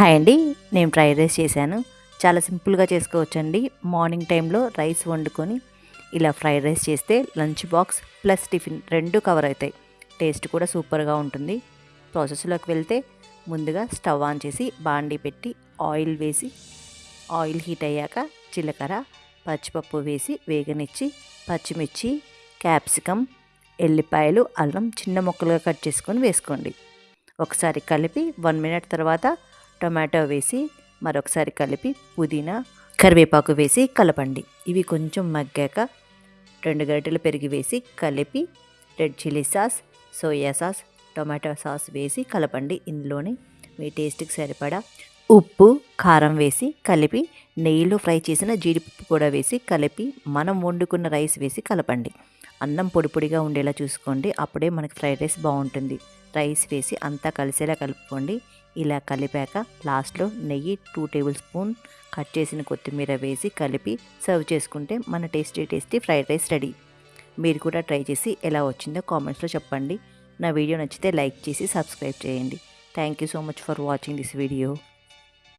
Hi అండి నేను fried rice చేశాను. చాలా సింపుల్గా చేసుకోవచ్చండి. మార్నింగ్ టైంలో రైస్ వండుకొని ఇలా ఫ్రైడ్ రైస్ చేస్తే లంచ్ బాక్స్ ప్లస్ టిఫిన్ రెండు కవర్ అవుతాయి. టేస్ట్ కూడా సూపర్గా ఉంటుంది. ప్రాసెస్లోకి వెళ్తే ముందుగా స్టవ్ ఆన్ చేసి బాండీ పెట్టి ఆయిల్ వేసి ఆయిల్ హీట్ అయ్యాక జీలకర్ర పచ్చిపప్పు వేసి వేగనిచ్చి పచ్చిమిర్చి క్యాప్సికమ్ ఎల్లిపాయలు అల్లం చిన్న ముక్కలుగా కట్ చేసుకొని వేసుకోండి. ఒకసారి కలిపి వన్ మినిట్ తర్వాత టొమాటో వేసి మరొకసారి కలిపి పుదీనా కరివేపాకు వేసి కలపండి. ఇవి కొంచెం మగ్గాక రెండు గరిటెలు పెరిగి వేసి కలిపి red chilli sauce soya sauce tomato sauce వేసి కలపండి. ఇందులోని మీ టేస్ట్కి సరిపడా ఉప్పు కారం వేసి కలిపి నెయ్యిలో ఫ్రై చేసిన జీడిపప్పు కూడా వేసి కలిపి మనం వండుకున్న రైస్ వేసి కలపండి. అన్నం పొడి పొడిగా ఉండేలా చూసుకోండి. అప్పుడే మనకి ఫ్రైడ్ రైస్ బాగుంటుంది. రైస్ వేసి అంతా కలిసేలా కలుపుకోండి. ఇలా కలిపాక లాస్ట్లో నెయ్యి టూ టేబుల్ స్పూన్ కట్ చేసిన కొత్తిమీర వేసి కలిపి సర్వ్ చేసుకుంటే మన tasty tasty fried rice ready. మీరు కూడా ట్రై చేసి ఎలా వచ్చిందో కామెంట్స్లో చెప్పండి. నా వీడియో నచ్చితే లైక్ చేసి సబ్స్క్రైబ్ చేయండి. Thank you so much for watching this video.